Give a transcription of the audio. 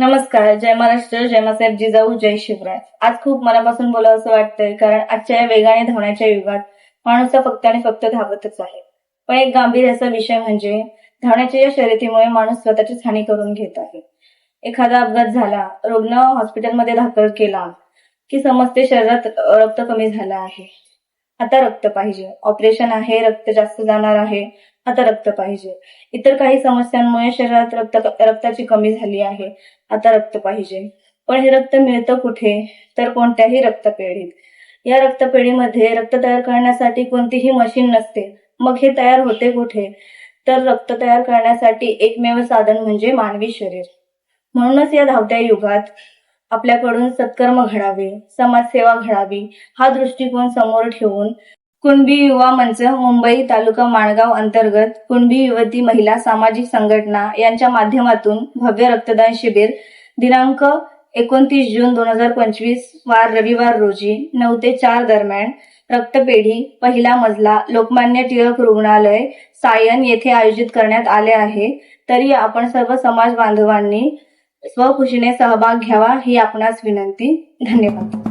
नमस्कार जय महाराष्ट्र जय मासाहेब जिजाऊ जय शिवराय. आज खूप मनापासून बोलावं असं वाटतंय कारण आजच्या या वेगाने धावण्याच्या युगात माणूस फक्त आणि फक्त धावतच आहे. पण एक गांभीर्याचा असा विषय म्हणजे धावण्याच्या या शर्यतीमुळे माणूस स्वतःचीच हानी करून घेत आहे. एखादा अपघात झाला रुग्ण हॉस्पिटलमध्ये दाखल केला की समजते शरीरात रक्त कमी झालं आहे. आता रक्त पाहिजे. ऑपरेशन आहे रक्त जास्त जाणार आहे आता रक्त पाहिजे. इतर काही समस्यांमुळे शरीरात रक्त रक्ताची कमी झाली आहे आता रक्त पाहिजे. पण हे रक्त मिळतं कुठे? तर कोणत्याही रक्तपेढीत. या रक्तपेढीमध्ये रक्त तयार करण्यासाठी कोणतीही मशीन नसते. मग हे तयार होते कुठे? तर रक्त तयार करण्यासाठी एकमेव साधन म्हणजे मानवी शरीर. म्हणूनच या धावत्या युगात आपल्याकडून सत्कर्म घडावे समाजसेवा घडावी हा दृष्टिकोन समोर ठेवून कुणबी युवा मंच मुंबई तालुका माणगाव अंतर्गत कुणबी युवती महिला सामाजिक संघटना यांच्या माध्यमातून भव्य रक्तदान शिबिर दिनांक एकोणतीस जून दोन हजार पंचवीस वार रविवार रोजी नऊ ते चार दरम्यान रक्तपेढी पहिला मजला लोकमान्य टिळक रुग्णालय सायन येथे आयोजित करण्यात आले आहे. तरी आपण सर्व समाज बांधवांनी स्वखुशीने सहभाग घ्यावा ही आपणास विनंती. धन्यवाद.